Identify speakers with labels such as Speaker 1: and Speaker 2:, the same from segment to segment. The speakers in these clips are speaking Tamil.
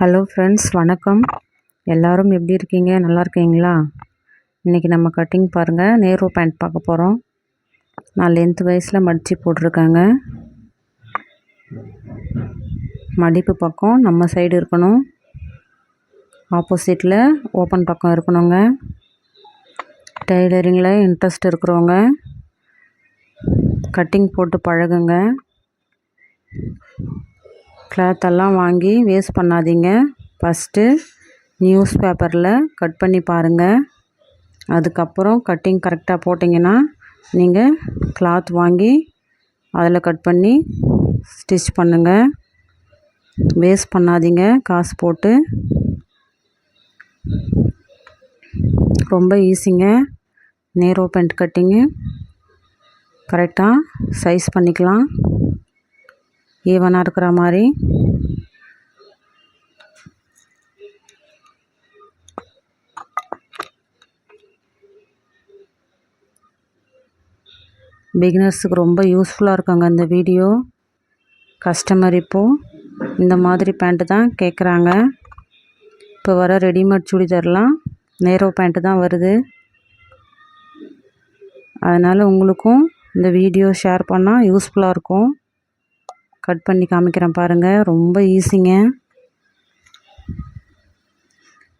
Speaker 1: ஹலோ ஃப்ரெண்ட்ஸ் வணக்கம் எல்லோரும் எப்படி இருக்கீங்க நல்லா இருக்கீங்களா இன்றைக்கி நம்ம கட்டிங் பாருங்கள் நேரு பேண்ட் பார்க்க போகிறோம் நான் லென்த் வைஸில் மடித்து போட்டிருக்காங்க மடிப்பு பக்கம் நம்ம சைடு இருக்கணும் ஆப்போசிட்டில் ஓப்பன் பக்கம் இருக்கணுங்க டெய்லரிங்கில் இன்ட்ரெஸ்ட் இருக்கிறவங்க கட்டிங் போட்டு பழகுங்க எல்லாம் வாங்கி வேஸ்ட் பண்ணாதீங்க ஃபஸ்ட்டு நியூஸ் பேப்பரில் கட் பண்ணி பாருங்கள் அதுக்கப்புறம் கட்டிங் கரெக்டாக போட்டிங்கன்னா நீங்கள் கிளாத் வாங்கி அதில் கட் பண்ணி ஸ்டிச் பண்ணுங்கள் வேஸ்ட் பண்ணாதீங்க காசு போட்டு ரொம்ப ஈஸிங்க நேரோ பெண்ட் கட்டிங்கு கரெக்டாக சைஸ் பண்ணிக்கலாம் ஈவனாக இருக்கிற மாதிரி பிகினர்ஸுக்கு ரொம்ப யூஸ்ஃபுல்லாக இருக்காங்க இந்த வீடியோ கஸ்டமர் இப்போது இந்த மாதிரி பேண்ட்டு தான் கேட்குறாங்க இப்போ வர ரெடிமேட் சுடிதார்லாம் நேரோ பேண்ட்டு தான் வருது அதனால் உங்களுக்கும் இந்த வீடியோ ஷேர் பண்ணால் யூஸ்ஃபுல்லாக இருக்கும் கட் பண்ணி காமிக்கிறேன் பாருங்கள் ரொம்ப ஈஸிங்க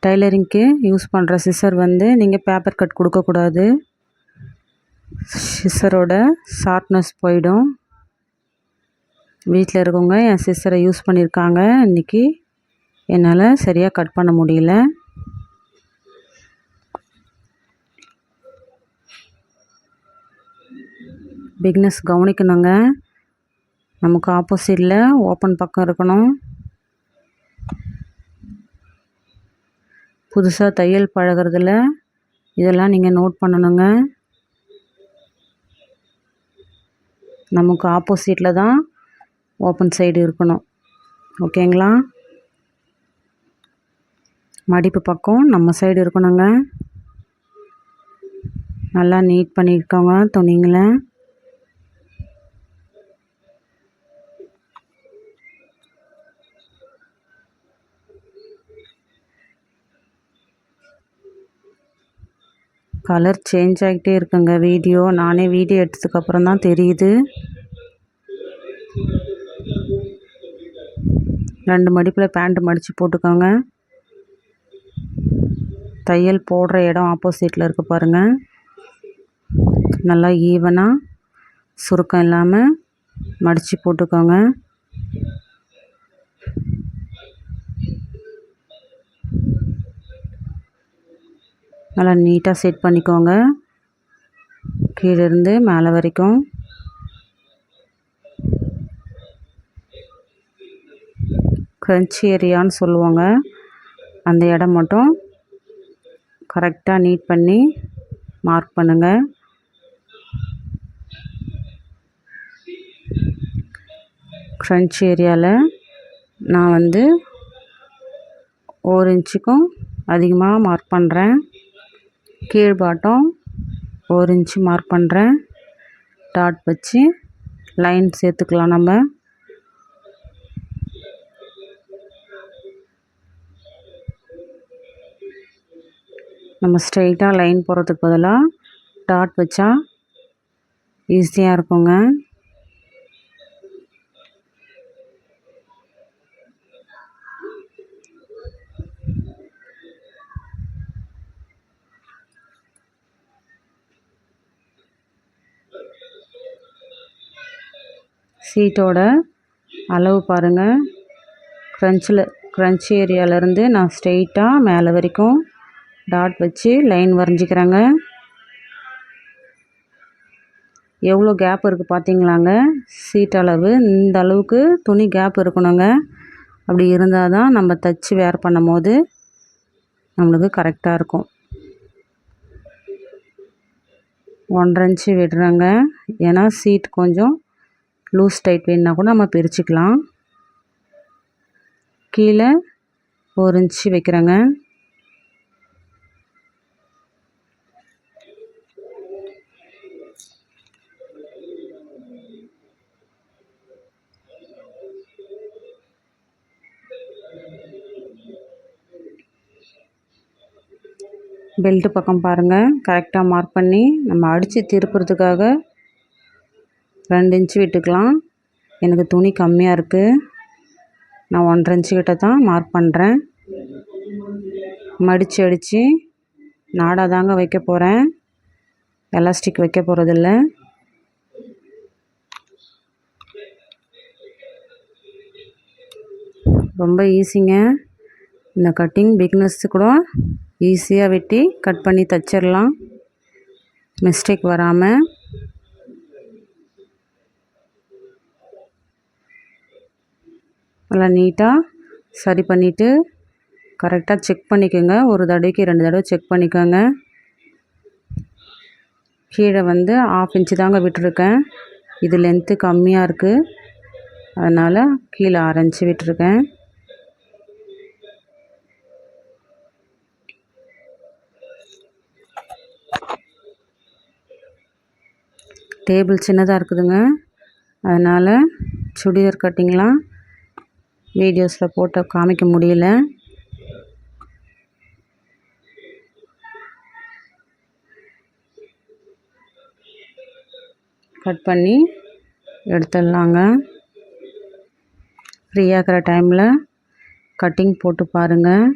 Speaker 1: டைலரிங்க்கு யூஸ் பண்ணுற சிசர் வந்து நீங்கள் பேப்பர் கட் கொடுக்கக்கூடாது சிசரோட ஷார்ப்னஸ் போயிடும் வீட்டில் இருக்கவங்க என் சிஸ்டரை யூஸ் பண்ணியிருக்காங்க இன்றைக்கி என்னால் சரியாக கட் பண்ண முடியல பிக்னஸ் கவனிக்கணுங்க நமக்கு ஆப்போசிட்டில் ஓப்பன் பக்கம் இருக்கணும் புதுசாக தையல் பழகிறதுல இதெல்லாம் நீங்கள் நோட் பண்ணணுங்க நமக்கு ஆப்போசிட்டில் தான் ஓப்பன் சைடு இருக்கணும் ஓகேங்களா மடிப்பு பக்கம் நம்ம சைடு இருக்கணுங்க நல்லா நீட் பண்ணியிருக்கோங்க துணிங்களை கலர் சேஞ்ச் ஆகிட்டே இருக்குங்க வீடியோ நானே வீடியோ எடுத்ததுக்கப்புறம் தான் தெரியுது ரெண்டு மடிப்பில் பேண்ட்டு மடித்து போட்டுக்கோங்க தையல் போடுற இடம் ஆப்போசிட்டில் இருக்க பாருங்கள் நல்லா ஈவனாக சுருக்கம் இல்லாமல் மடித்து போட்டுக்கோங்க நல்லா நீட்டாக செட் பண்ணிக்கோங்க கீழேருந்து மேலே வரைக்கும் க்ரன்ச் ஏரியான்னு சொல்லுவாங்க அந்த இடம் மட்டும் கரெக்டாக நீட் பண்ணி மார்க் பண்ணுங்கள் க்ரன்ச் ஏரியாவில் நான் வந்து ஒரு இன்ச்சுக்கும் அதிகமாக மார்க் பண்ணுறேன் பாட்டம் ஒரு இன்ச்சு மார்க் பண்ணுறேன் டாட் வச்சு லைன் சேர்த்துக்கலாம் நம்ம நம்ம ஸ்ட்ரெயிட்டாக லைன் போகிறதுக்கு பதிலாக டாட் வச்சா ஈஸியாக இருக்குங்க சீட்டோட அளவு பாருங்கள் க்ரன்ச்சில் க்ரன்ச் ஏரியாவிலேருந்து நான் ஸ்ட்ரெயிட்டாக மேலே வரைக்கும் டாட் வச்சு லைன் வரைஞ்சிக்கிறேங்க எவ்வளோ கேப் இருக்குது பார்த்தீங்களாங்க சீட் அளவு இந்த அளவுக்கு துணி கேப் இருக்கணுங்க அப்படி இருந்தால் தான் நம்ம தச்சு வேர் பண்ணும் போது நம்மளுக்கு கரெக்டாக இருக்கும் ஒன்றரை இன்ச்சு விடுறாங்க ஏன்னா சீட் கொஞ்சம் லூஸ் டைட் வேணுன்னா கூட நம்ம பிரிச்சுக்கலாம் கீழே ஒரு இன்ச்சு வைக்கிறேங்க பெல்ட்டு பக்கம் பாருங்கள் கரெக்டாக மார்க் பண்ணி நம்ம அடித்து திருப்புறதுக்காக ரெண்டு இன்ச்சு விட்டுக்கலாம் எனக்கு துணி கம்மியாக இருக்குது நான் ஒன்றரை இன்ச்சு கிட்ட தான் மார்க் பண்ணுறேன் மடித்து அடித்து நாடாக தாங்க வைக்க போகிறேன் எலாஸ்டிக் வைக்க போகிறதில்ல ரொம்ப ஈஸிங்க இந்த கட்டிங் பிக்னஸ்ஸு கூட ஈஸியாக வெட்டி கட் பண்ணி தச்சிடலாம் மிஸ்டேக் வராமல் நல்லா நீட்டாக சரி பண்ணிவிட்டு கரெக்டாக செக் பண்ணிக்கோங்க ஒரு தடவைக்கு ரெண்டு தடவை செக் பண்ணிக்கோங்க கீழே வந்து ஆஃப் இன்ச்சு தாங்க விட்டுருக்கேன் இது லென்த்து கம்மியாக இருக்குது அதனால் கீழே அரைஞ்சி விட்டுருக்கேன் டேபிள் சின்னதாக இருக்குதுங்க அதனால் சுடிதார் கட்டிங்லாம் வீடியோஸில் போட்டு காமிக்க முடியல கட் பண்ணி எடுத்துடலாங்க ஃப்ரீயாகிற டைமில் கட்டிங் போட்டு பாருங்கள்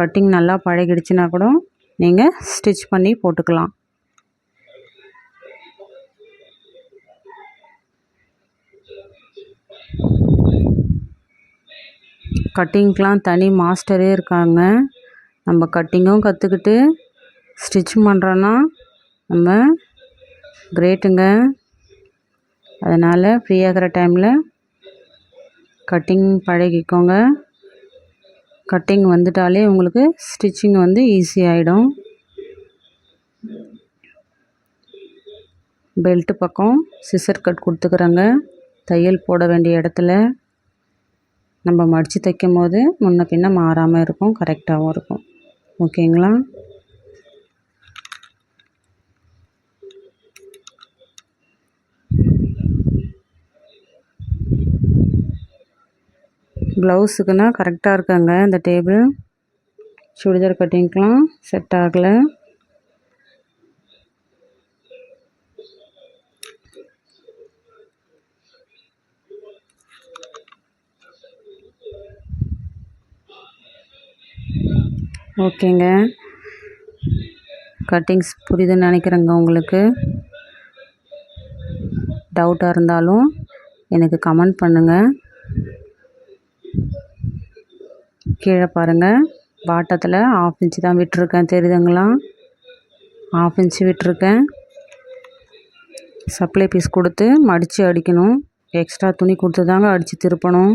Speaker 1: கட்டிங் நல்லா பழகிடுச்சுனா கூட நீங்கள் ஸ்டிச் பண்ணி போட்டுக்கலாம் கட்டிங்க்கெலாம் தனி மாஸ்டரே இருக்காங்க நம்ம கட்டிங்கும் கற்றுக்கிட்டு ஸ்டிச் பண்ணுறோன்னா நம்ம கிரேட்டுங்க அதனால் ஃப்ரீயாகிற டைமில் கட்டிங் பழகிக்கோங்க கட்டிங் வந்துட்டாலே உங்களுக்கு ஸ்டிச்சிங் வந்து ஆகிடும் பெல்ட்டு பக்கம் சிசர் கட் கொடுத்துக்குறாங்க தையல் போட வேண்டிய இடத்துல நம்ம மடித்து தைக்கும் போது முன்ன பின்ன மாறாமல் இருக்கும் கரெக்டாகவும் இருக்கும் ஓகேங்களா ப்ளவுஸுக்குன்னா கரெக்டாக இருக்காங்க இந்த டேபிள் சுடிதார் கட்டிங்கெலாம் செட் ஆகலை ஓகேங்க கட்டிங்ஸ் புரியுதுன்னு நினைக்கிறேங்க உங்களுக்கு டவுட்டாக இருந்தாலும் எனக்கு கமெண்ட் பண்ணுங்கள் கீழே பாருங்கள் பாட்டத்தில் ஆஃப் இன்ச் தான் விட்டுருக்கேன் தெரியுதுங்களா ஆஃப் இன்ச் விட்டுருக்கேன் சப்ளை பீஸ் கொடுத்து மடித்து அடிக்கணும் எக்ஸ்ட்ரா துணி கொடுத்து தாங்க அடித்து திருப்பணும்